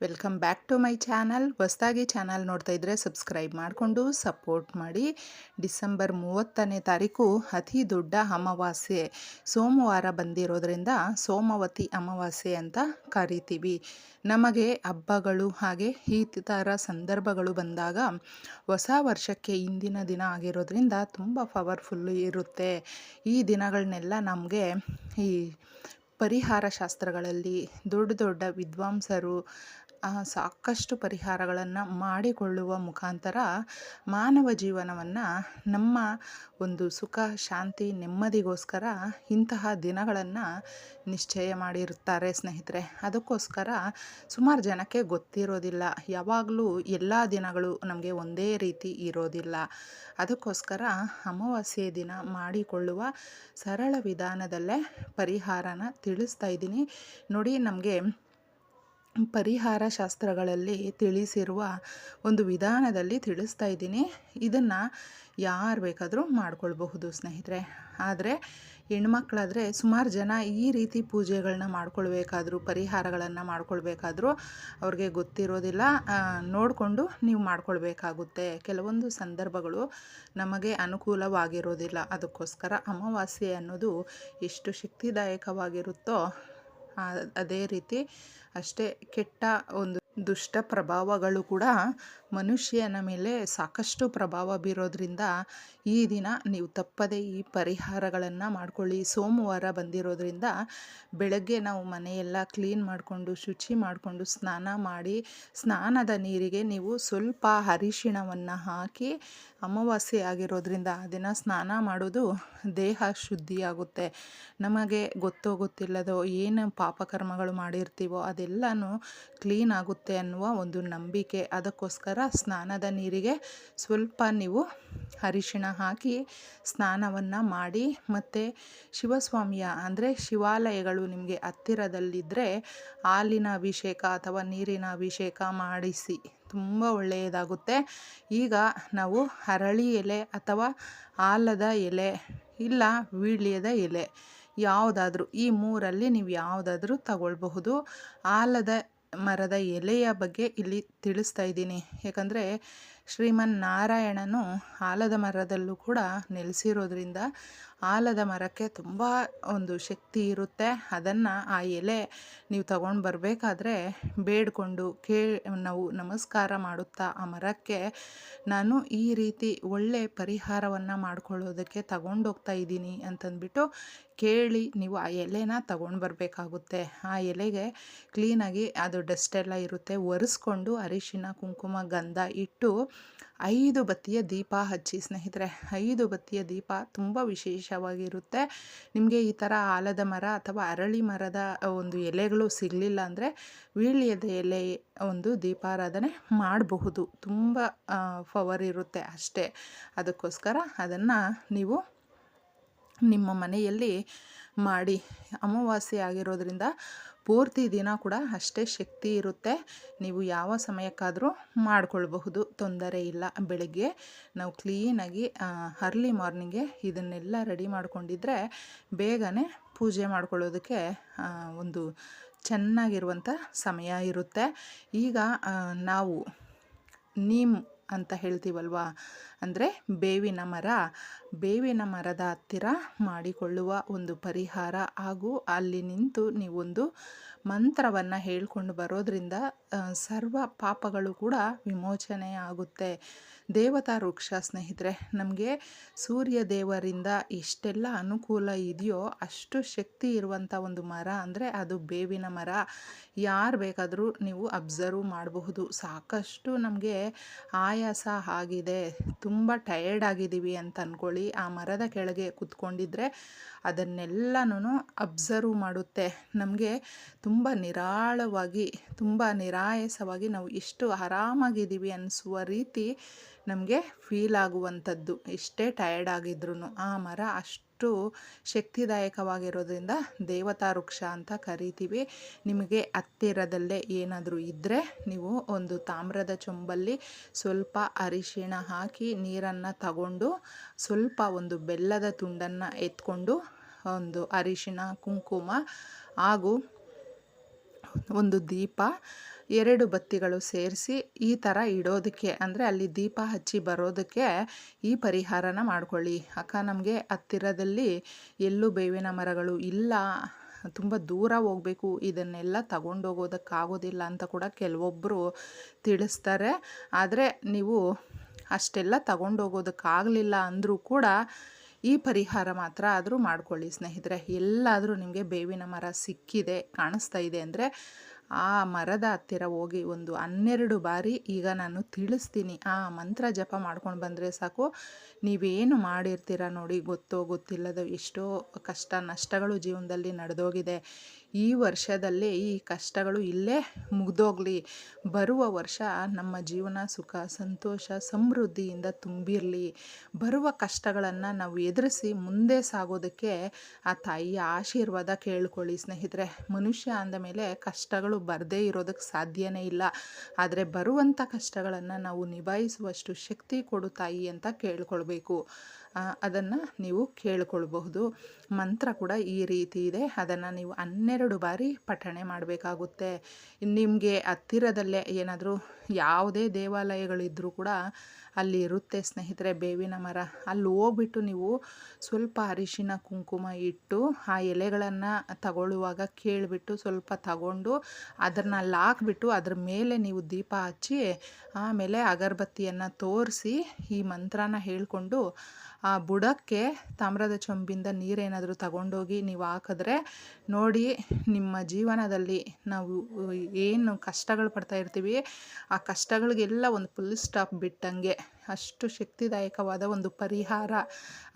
Welcome back to my channel ಹೊಸದಾಗಿ channel ನೋಡ್ತಾ ಇದ್ದರೆ ಸಬ್ಸ್ಕ್ರೈಬ್ ಮಾಡಿಕೊಂಡು ಸಪೋರ್ಟ್ ಮಾಡಿ. ಡಿಸೆಂಬರ್ ಮೂವತ್ತನೇ ತಾರೀಕು ಅತಿ ದೊಡ್ಡ ಅಮಾವಾಸ್ಯೆ. ಸೋಮವಾರ ಬಂದಿರೋದ್ರಿಂದ ಸೋಮವತಿ ಅಮಾವಾಸ್ಯೆ ಅಂತ ಕರಿತೀವಿ. ನಮಗೆ ಹಬ್ಬಗಳು ಹಾಗೆ ಈ ಥರ ಸಂದರ್ಭಗಳು ಬಂದಾಗ ಹೊಸ ವರ್ಷಕ್ಕೆ ಇಂದಿನ ದಿನ ಆಗಿರೋದ್ರಿಂದ ತುಂಬ ಪವರ್ಫುಲ್ಲು ಇರುತ್ತೆ. ಈ ದಿನಗಳನ್ನೆಲ್ಲ ನಮಗೆ ಈ ಪರಿಹಾರ ಶಾಸ್ತ್ರಗಳಲ್ಲಿ ದೊಡ್ಡ ದೊಡ್ಡ ವಿದ್ವಾಂಸರು ಸಾಕಷ್ಟು ಪರಿಹಾರಗಳನ್ನು ಮಾಡಿಕೊಳ್ಳುವ ಮುಖಾಂತರ ಮಾನವ ಜೀವನವನ್ನು ನಮ್ಮ ಒಂದು ಸುಖ, ಶಾಂತಿ, ನೆಮ್ಮದಿಗೋಸ್ಕರ ಇಂತಹ ದಿನಗಳನ್ನು ನಿಶ್ಚಯ ಮಾಡಿರುತ್ತಾರೆ ಸ್ನೇಹಿತರೆ. ಅದಕ್ಕೋಸ್ಕರ ಸುಮಾರು ಜನಕ್ಕೆ ಗೊತ್ತಿರೋದಿಲ್ಲ. ಯಾವಾಗಲೂ ಎಲ್ಲ ದಿನಗಳು ನಮಗೆ ಒಂದೇ ರೀತಿ ಇರೋದಿಲ್ಲ. ಅದಕ್ಕೋಸ್ಕರ ಅಮಾವಾಸ್ಯೆ ದಿನ ಮಾಡಿಕೊಳ್ಳುವ ಸರಳ ವಿಧಾನದಲ್ಲೇ ಪರಿಹಾರನ ತಿಳಿಸ್ತಾ ಇದ್ದೀನಿ. ನೋಡಿ ನಮಗೆ ಪರಿಹಾರ ಶಾಸ್ತ್ರಗಳಲ್ಲಿ ತಿಳಿಸಿರುವ ಒಂದು ವಿಧಾನದಲ್ಲಿ ತಿಳಿಸ್ತಾ ಇದ್ದೀನಿ. ಇದನ್ನು ಯಾರು ಬೇಕಾದರೂ ಮಾಡ್ಕೊಳ್ಬಹುದು ಸ್ನೇಹಿತರೆ. ಆದರೆ ಹೆಣ್ಮಕ್ಳಾದರೆ ಸುಮಾರು ಜನ ಈ ರೀತಿ ಪೂಜೆಗಳನ್ನ ಮಾಡ್ಕೊಳ್ಬೇಕಾದ್ರೂ, ಪರಿಹಾರಗಳನ್ನು ಮಾಡ್ಕೊಳ್ಬೇಕಾದ್ರೂ ಅವ್ರಿಗೆ ಗೊತ್ತಿರೋದಿಲ್ಲ. ನೋಡಿಕೊಂಡು ನೀವು ಮಾಡ್ಕೊಳ್ಬೇಕಾಗುತ್ತೆ. ಕೆಲವೊಂದು ಸಂದರ್ಭಗಳು ನಮಗೆ ಅನುಕೂಲವಾಗಿರೋದಿಲ್ಲ. ಅದಕ್ಕೋಸ್ಕರ ಅಮಾವಾಸ್ಯೆ ಅನ್ನೋದು ಎಷ್ಟು ಶಕ್ತಿದಾಯಕವಾಗಿರುತ್ತೋ ಅದೇ ರೀತಿ ಅಷ್ಟೇ ಕೆಟ್ಟ ಒಂದು ದುಷ್ಟ ಪ್ರಭಾವಗಳು ಕೂಡ ಮನುಷ್ಯನ ಮೇಲೆ ಸಾಕಷ್ಟು ಪ್ರಭಾವ ಬೀರೋದ್ರಿಂದ ಈ ದಿನ ನೀವು ತಪ್ಪದೇ ಈ ಪರಿಹಾರಗಳನ್ನು ಮಾಡ್ಕೊಳ್ಳಿ. ಸೋಮವಾರ ಬಂದಿರೋದ್ರಿಂದ ಬೆಳಗ್ಗೆ ನಾವು ಮನೆಯೆಲ್ಲ ಕ್ಲೀನ್ ಮಾಡಿಕೊಂಡು, ಶುಚಿ ಮಾಡಿಕೊಂಡು ಸ್ನಾನ ಮಾಡಿ, ಸ್ನಾನದ ನೀರಿಗೆ ನೀವು ಸ್ವಲ್ಪ ಅರಿಶಿಣವನ್ನು ಹಾಕಿ ಅಮಾವಾಸ್ಯೆ ಆಗಿರೋದ್ರಿಂದ ಆ ದಿನ ಸ್ನಾನ ಮಾಡೋದು ದೇಹ ಶುದ್ಧಿಯಾಗುತ್ತೆ. ನಮಗೆ ಗೊತ್ತೋ ಗೊತ್ತಿಲ್ಲದೋ ಏನು ಪಾಪಕರ್ಮಗಳು ಮಾಡಿರ್ತೀವೋ ಅದೆಲ್ಲನೂ ಕ್ಲೀನ್ ಆಗುತ್ತೆ ಅನ್ನುವ ಒಂದು ನಂಬಿಕೆ. ಅದಕ್ಕೋಸ್ಕರ ಸ್ನಾನದ ನೀರಿಗೆ ಸ್ವಲ್ಪ ನೀವು ಅರಿಶಿಣ ಹಾಕಿ ಸ್ನಾನವನ್ನು ಮಾಡಿ ಮತ್ತು ಶಿವಸ್ವಾಮಿಯ ಅಂದರೆ ಶಿವಾಲಯಗಳು ನಿಮಗೆ ಹತ್ತಿರದಲ್ಲಿದ್ದರೆ ಹಾಲಿನ ಅಭಿಷೇಕ ಅಥವಾ ನೀರಿನ ಅಭಿಷೇಕ ಮಾಡಿಸಿ. ತುಂಬ ಒಳ್ಳೆಯದಾಗುತ್ತೆ. ಈಗ ನಾವು ಅರಳಿ ಎಲೆ ಅಥವಾ ಆಲದ ಎಲೆ ಇಲ್ಲ ವೀಳ್ಯದ ಎಲೆ ಯಾವುದಾದ್ರೂ ಈ ಮೂರಲ್ಲಿ ನೀವು ಯಾವುದಾದ್ರೂ ತಗೊಳ್ಬಹುದು. ಆಲದ ಮರದ ಎಲೆಯ ಬಗ್ಗೆ ಇಲ್ಲಿ ತಿಳಿಸ್ತಾ ಇದ್ದೀನಿ. ಯಾಕಂದರೆ ಶ್ರೀಮನ್ನಾರಾಯಣನು ಆಲದ ಮರದಲ್ಲೂ ಕೂಡ ನೆಲೆಸಿರೋದ್ರಿಂದ ಆಲದ ಮರಕ್ಕೆ ತುಂಬ ಒಂದು ಶಕ್ತಿ ಇರುತ್ತೆ. ಅದನ್ನು ಆ ಎಲೆ ನೀವು ತಗೊಂಡು ಬರಬೇಕಾದ್ರೆ ಬೇಡಿಕೊಂಡು ಕೇ, ನಾವು ನಮಸ್ಕಾರ ಮಾಡುತ್ತಾ ಆ ಮರಕ್ಕೆ ನಾನು ಈ ರೀತಿ ಒಳ್ಳೆ ಪರಿಹಾರವನ್ನು ಮಾಡ್ಕೊಳ್ಳೋದಕ್ಕೆ ತಗೊಂಡೋಗ್ತಾ ಇದ್ದೀನಿ ಅಂತಂದ್ಬಿಟ್ಟು ಕೇಳಿ ನೀವು ಆ ಎಲೆನ ತಗೊಂಡು ಬರಬೇಕಾಗುತ್ತೆ. ಆ ಎಲೆಗೆ ಕ್ಲೀನಾಗಿ ಅದು ಡಸ್ಟೆಲ್ಲ ಇರುತ್ತೆ. ಒರೆಸ್ಕೊಂಡು ಅರಿಶಿನ, ಕುಂಕುಮ, ಗಂಧ ಇಟ್ಟು ಐದು ಬತ್ತಿಯ ದೀಪ ಹಚ್ಚಿ, ಸ್ನೇಹಿತರೆ, ಐದು ಬತ್ತಿಯ ದೀಪ ತುಂಬ ವಿಶೇಷವಾಗಿರುತ್ತೆ. ನಿಮಗೆ ಈ ಥರ ಆಲದ ಮರ ಅಥವಾ ಅರಳಿ ಮರದ ಒಂದು ಎಲೆಗಳು ಸಿಗಲಿಲ್ಲ ಅಂದರೆ ವೀಳ್ಯದ ಎಲೆ ಒಂದು ದೀಪಾರಾಧನೆ ಮಾಡಬಹುದು. ತುಂಬ ಪವರ್ ಇರುತ್ತೆ ಅಷ್ಟೇ. ಅದಕ್ಕೋಸ್ಕರ ಅದನ್ನು ನೀವು ನಿಮ್ಮ ಮನೆಯಲ್ಲಿ ಮಾಡಿ. ಅಮಾವಾಸ್ಯೆ ಆಗಿರೋದ್ರಿಂದ ಪೂರ್ತಿ ದಿನ ಕೂಡ ಅಷ್ಟೇ ಶಕ್ತಿ ಇರುತ್ತೆ. ನೀವು ಯಾವ ಸಮಯಕ್ಕಾದರೂ ಮಾಡಿಕೊಳ್ಬಹುದು. ತೊಂದರೆ ಇಲ್ಲ. ಬೆಳಗ್ಗೆ ನಾವು ಕ್ಲೀನಾಗಿ ಅರ್ಲಿ ಮಾರ್ನಿಂಗೆ ಇದನ್ನೆಲ್ಲ ರೆಡಿ ಮಾಡಿಕೊಂಡಿದ್ರೆ ಬೇಗನೆ ಪೂಜೆ ಮಾಡ್ಕೊಳ್ಳೋದಕ್ಕೆ ಒಂದು ಚೆನ್ನಾಗಿರುವಂಥ ಸಮಯ ಇರುತ್ತೆ. ಈಗ ನಾವು ನೀಮ್ ಅಂತ ಹೇಳ್ತೀವಲ್ವಾ? ಅಂದರೆ ಬೇವಿನ ಮರ, ಬೇವಿನ ಮರದ ಹತ್ತಿರ ಮಾಡಿಕೊಳ್ಳುವ ಒಂದು ಪರಿಹಾರ. ಹಾಗೂ ಅಲ್ಲಿ ನಿಂತು ನೀವೊಂದು ಮಂತ್ರವನ್ನು ಹೇಳ್ಕೊಂಡು ಬರೋದರಿಂದ ಸರ್ವ ಪಾಪಗಳು ಕೂಡ ವಿಮೋಚನೆ ಆಗುತ್ತೆ ದೇವತಾ ವೃಕ್ಷ ಸ್ನೇಹಿತರೆ, ನಮಗೆ ಸೂರ್ಯ ದೇವರಿಂದ ಎಷ್ಟೆಲ್ಲ ಅನುಕೂಲ ಇದೆಯೋ ಅಷ್ಟು ಶಕ್ತಿ ಇರುವಂಥ ಒಂದು ಮರ ಅಂದರೆ ಅದು ಬೇವಿನ ಮರ. ಯಾರು ಬೇಕಾದರೂ ನೀವು ಅಬ್ಸರ್ವ್ ಮಾಡಬಹುದು. ಸಾಕಷ್ಟು ನಮಗೆ ಆಯಾಸ ಆಗಿದೆ. ತುಂಬ ಟಯರ್ಡ್ ಆಗಿದ್ದೀವಿ ಅಂತ ಅಂದ್ಕೊಳ್ಳಿ ಆ ಮರದ ಕೆಳಗೆ ಕೂತ್ಕೊಂಡಿದ್ರೆ ಅದನ್ನೆಲ್ಲನೂ ಅಬ್ಸರ್ವ್ ಮಾಡುತ್ತೆ. ನಮಗೆ ತುಂಬ ನಿರಾಳವಾಗಿ, ತುಂಬ ನಿರಾಯಸವಾಗಿ ನಾವು ಎಷ್ಟು ಆರಾಮಾಗಿದ್ದೀವಿ ಅನಿಸುವ ರೀತಿ ನಮಗೆ ಫೀಲ್ ಆಗುವಂಥದ್ದು. ಎಷ್ಟೇ ಟಯರ್ಡ್ ಆಗಿದ್ರೂ ಆ ಮರ ಅಷ್ಟು ಶಕ್ತಿದಾಯಕವಾಗಿರೋದ್ರಿಂದ ದೇವತಾ ವೃಕ್ಷ ಅಂತ ಕರಿತೀವಿ. ನಿಮಗೆ ಹತ್ತಿರದಲ್ಲೇ ಏನಾದರೂ ಇದ್ದರೆ ನೀವು ಒಂದು ತಾಮ್ರದ ಚೊಂಬಲ್ಲಿ ಸ್ವಲ್ಪ ಅರಿಶಿಣ ಹಾಕಿ ನೀರನ್ನು ತಗೊಂಡು ಸ್ವಲ್ಪ ಒಂದು ಬೆಲ್ಲದ ತುಂಡನ್ನು ಎತ್ಕೊಂಡು ಒಂದು ಅರಿಶಿಣ, ಕುಂಕುಮ ಹಾಗೂ ಒಂದು ದೀಪ ಎರಡು ಬತ್ತಿಗಳು ಸೇರಿಸಿ ಈ ಥರ ಇಡೋದಕ್ಕೆ, ಅಂದರೆ ಅಲ್ಲಿ ದೀಪ ಹಚ್ಚಿ ಬರೋದಕ್ಕೆ ಈ ಪರಿಹಾರನ ಮಾಡ್ಕೊಳ್ಳಿ. ಅಕ್ಕ, ನಮಗೆ ಹತ್ತಿರದಲ್ಲಿ ಎಲ್ಲೂ ಬೇವಿನ ಮರಗಳು ಇಲ್ಲ. ತುಂಬ ದೂರ ಹೋಗಬೇಕು. ಇದನ್ನೆಲ್ಲ ತಗೊಂಡೋಗೋದಕ್ಕಾಗೋದಿಲ್ಲ ಅಂತ ಕೂಡ ಕೆಲವೊಬ್ಬರು ತಿಳಿಸ್ತಾರೆ. ಆದರೆ ನೀವು ಅಷ್ಟೆಲ್ಲ ತಗೊಂಡೋಗೋದಕ್ಕಾಗಲಿಲ್ಲ ಅಂದರೂ ಕೂಡ ಈ ಪರಿಹಾರ ಮಾತ್ರ ಆದರೂ ಮಾಡ್ಕೊಳ್ಳಿ ಸ್ನೇಹಿತರೆ. ಎಲ್ಲಾದರೂ ನಿಮಗೆ ಬೇವಿನ ಮರ ಸಿಕ್ಕಿದೆ, ಕಾಣಿಸ್ತಾ ಇದೆ ಅಂದರೆ ಆ ಮರದ ಹತ್ತಿರ ಹೋಗಿ ಒಂದು ಹನ್ನೆರಡು ಬಾರಿ ಈಗ ನಾನು ತಿಳಿಸ್ತೀನಿ. ಆ ಮಂತ್ರ ಜಪ ಮಾಡ್ಕೊಂಡು ಬಂದರೆ ಸಾಕು. ನೀವೇನು ಮಾಡಿರ್ತೀರ ನೋಡಿ ಗೊತ್ತೋ ಗೊತ್ತಿಲ್ಲದೋ ಎಷ್ಟೋ ಕಷ್ಟ ನಷ್ಟಗಳು ಜೀವನದಲ್ಲಿ ನಡೆದೋಗಿದೆ. ಈ ವರ್ಷದಲ್ಲೇ ಈ ಕಷ್ಟಗಳು ಇಲ್ಲೇ ಮುಗಿದೋಗ್ಲಿ. ಬರುವ ವರ್ಷ ನಮ್ಮ ಜೀವನ ಸುಖ, ಸಂತೋಷ, ಸಮೃದ್ಧಿಯಿಂದ ತುಂಬಿರಲಿ. ಬರುವ ಕಷ್ಟಗಳನ್ನು ನಾವು ಎದುರಿಸಿ ಮುಂದೆ ಸಾಗೋದಕ್ಕೆ ಆ ತಾಯಿಯ ಆಶೀರ್ವಾದ ಕೇಳ್ಕೊಳ್ಳಿ ಸ್ನೇಹಿತರೆ. ಮನುಷ್ಯ ಅಂದ ಮೇಲೆ ಕಷ್ಟಗಳು ಬರದೇ ಇರೋದಕ್ಕೆ ಸಾಧ್ಯನೇ ಇಲ್ಲ. ಆದರೆ ಬರುವಂಥ ಕಷ್ಟಗಳನ್ನು ನಾವು ನಿಭಾಯಿಸುವಷ್ಟು ಶಕ್ತಿ ಕೊಡು ತಾಯಿ ಅಂತ ಕೇಳ್ಕೊಳ್ಬೇಕು. ಅದನ್ನು ನೀವು ಕೇಳಿಕೊಳ್ಬಹುದು. ಮಂತ್ರ ಕೂಡ ಈ ರೀತಿ ಇದೆ. ಅದನ್ನು ನೀವು ಹನ್ನೆರಡು ಬಾರಿ ಪಠಣೆ ಮಾಡಬೇಕಾಗುತ್ತೆ. ನಿಮಗೆ ಹತ್ತಿರದಲ್ಲೇ ಏನಾದರೂ ಯಾವುದೇ ದೇವಾಲಯಗಳಿದ್ದರೂ ಕೂಡ ಅಲ್ಲಿ ಇರುತ್ತೆ ಸ್ನೇಹಿತರೆ ಬೇವಿನ ಮರ. ಅಲ್ಲಿ ಹೋಗ್ಬಿಟ್ಟು ನೀವು ಸ್ವಲ್ಪ ಅರಿಶಿನ, ಕುಂಕುಮ ಇಟ್ಟು ಆ ಎಲೆಗಳನ್ನು ತಗೊಳ್ಳುವಾಗ ಕೇಳಿಬಿಟ್ಟು ಸ್ವಲ್ಪ ತಗೊಂಡು ಅದನ್ನು ಅಲ್ಲಿ ಹಾಕ್ಬಿಟ್ಟು ಅದ್ರ ಮೇಲೆ ನೀವು ದೀಪ ಹಚ್ಚಿ ಆಮೇಲೆ ಅಗರಬತ್ತಿಯನ್ನು ತೋರಿಸಿ ಈ ಮಂತ್ರನ ಹೇಳಿಕೊಂಡು ಆ ಬುಡಕ್ಕೆ ತಾಮ್ರದ ಚೊಂಬಿಂದ ನೀರೇನಾದರೂ ತಗೊಂಡೋಗಿ ನೀವು ಹಾಕಿದ್ರೆ ನೋಡಿ ನಿಮ್ಮ ಜೀವನದಲ್ಲಿ ನಾವು ಏನು ಕಷ್ಟಗಳು ಪಡ್ತಾ ಇರ್ತೀವಿ, ಆ ಕಷ್ಟಗಳಿಗೆಲ್ಲ ಒಂದು ಫುಲ್ ಸ್ಟಾಪ್ ಬಿಟ್ಟಂಗೆ. ಅಷ್ಟು ಶಕ್ತಿದಾಯಕವಾದ ಒಂದು ಪರಿಹಾರ.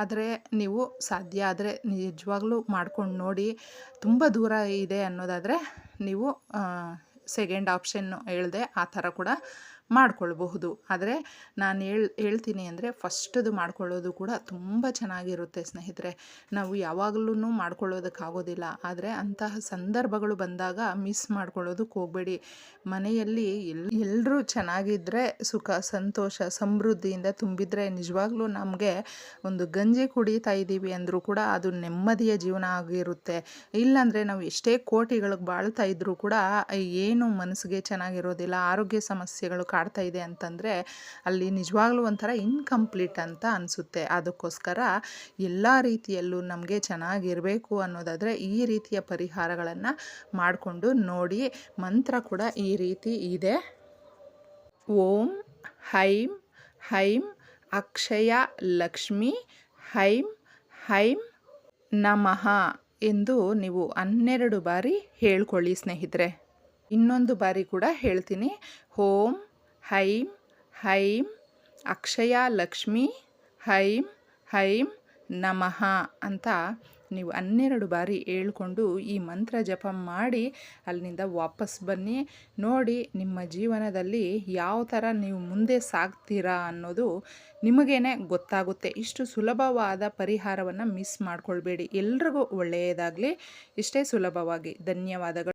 ಆದರೆ ನೀವು ಸಾಧ್ಯ ಆದರೆ ನಿಜವಾಗ್ಲೂ ಮಾಡ್ಕೊಂಡು ನೋಡಿ, ತುಂಬ ದೂರ ಇದೆ ಅನ್ನೋದಾದರೆ ನೀವು ಸೆಕೆಂಡ್ ಆಪ್ಷನ್ನು ಹೇಳಿದೆ ಆ ಥರ ಕೂಡ ಮಾಡ್ಕೊಳ್ಬಹುದು. ಆದರೆ ನಾನು ಹೇಳ್, ಹೇಳ್ತೀನಿ ಅಂದರೆ ಫಸ್ಟದು ಮಾಡ್ಕೊಳ್ಳೋದು ಕೂಡ ತುಂಬ ಚೆನ್ನಾಗಿರುತ್ತೆ ಸ್ನೇಹಿತರೆ. ನಾವು ಯಾವಾಗಲೂ ಮಾಡ್ಕೊಳ್ಳೋದಕ್ಕಾಗೋದಿಲ್ಲ. ಆದರೆ ಅಂತಹ ಸಂದರ್ಭಗಳು ಬಂದಾಗ ಮಿಸ್ ಮಾಡ್ಕೊಳ್ಳೋದಕ್ಕೆ ಹೋಗಬೇಡಿ. ಮನೆಯಲ್ಲಿ ಎಲ್ ಎಲ್ಲರೂ ಚೆನ್ನಾಗಿದ್ದರೆ ಸುಖ, ಸಂತೋಷ, ಸಮೃದ್ಧಿಯಿಂದ ತುಂಬಿದರೆ ನಿಜವಾಗ್ಲೂ ನಮಗೆ ಒಂದು ಗಂಜಿ ಕುಡಿತಾ ಇದ್ದೀವಿ ಅಂದರೂ ಕೂಡ ಅದು ನೆಮ್ಮದಿಯ ಜೀವನ ಆಗಿರುತ್ತೆ. ಇಲ್ಲಾಂದರೆ ನಾವು ಎಷ್ಟೇ ಕೋಟಿಗಳಿಗೆ ಬಾಳ್ತಾ ಇದ್ದರೂ ಕೂಡ ಏನು ಮನಸ್ಸಿಗೆ ಚೆನ್ನಾಗಿರೋದಿಲ್ಲ. ಆರೋಗ್ಯ ಸಮಸ್ಯೆಗಳು ಕಾಡ್ತಾ ಇದೆ ಅಂತಂದರೆ, ಅಲ್ಲಿ ನಿಜವಾಗ್ಲೂ ಒಂಥರ ಇನ್ಕಂಪ್ಲೀಟ್ ಅಂತ ಅನಿಸುತ್ತೆ. ಅದಕ್ಕೋಸ್ಕರ ಎಲ್ಲ ರೀತಿಯಲ್ಲೂ ನಮಗೆ ಚೆನ್ನಾಗಿರಬೇಕು ಅನ್ನೋದಾದರೆ ಈ ರೀತಿಯ ಪರಿಹಾರಗಳನ್ನು ಮಾಡಿಕೊಂಡು ನೋಡಿ, ಮಂತ್ರ ಕೂಡ ಈ ರೀತಿ ಇದೆ. ಓಂ, ಹೈಂ ಹೈಂ, ಅಕ್ಷಯ, ಲಕ್ಷ್ಮಿ, ಹೈಂ ಹೈಂ, ನಮಃ ಎಂದು ನೀವು ಹನ್ನೆರಡು ಬಾರಿ ಹೇಳ್ಕೊಳ್ಳಿ ಸ್ನೇಹಿತರೆ. ಇನ್ನೊಂದು ಬಾರಿ ಕೂಡ ಹೇಳ್ತೀನಿ. ಓಂ ಹೈಂ ಹೈಂ ಅಕ್ಷಯ, ಲಕ್ಷ್ಮಿ ಹೈಂ ಹೈಂ ನಮಃ ಅಂತ ನೀವು ಹನ್ನೆರಡು ಬಾರಿ ಹೇಳ್ಕೊಂಡು ಈ ಮಂತ್ರ ಜಪ ಮಾಡಿ ಅಲ್ಲಿಂದ ವಾಪಸ್ ಬನ್ನಿ. ನೋಡಿ, ನಿಮ್ಮ ಜೀವನದಲ್ಲಿ ಯಾವ ಥರ ನೀವು ಮುಂದೆ ಸಾಗ್ತೀರಾ ಅನ್ನೋದು ನಿಮಗೇನೆ ಗೊತ್ತಾಗುತ್ತೆ. ಇಷ್ಟು ಸುಲಭವಾದ ಪರಿಹಾರವನ್ನು ಮಿಸ್ ಮಾಡಿಕೊಳ್ಬೇಡಿ. ಎಲ್ರಿಗೂ ಒಳ್ಳೆಯದಾಗಲಿ. ಇಷ್ಟೇ ಸುಲಭವಾಗಿ. ಧನ್ಯವಾದಗಳು.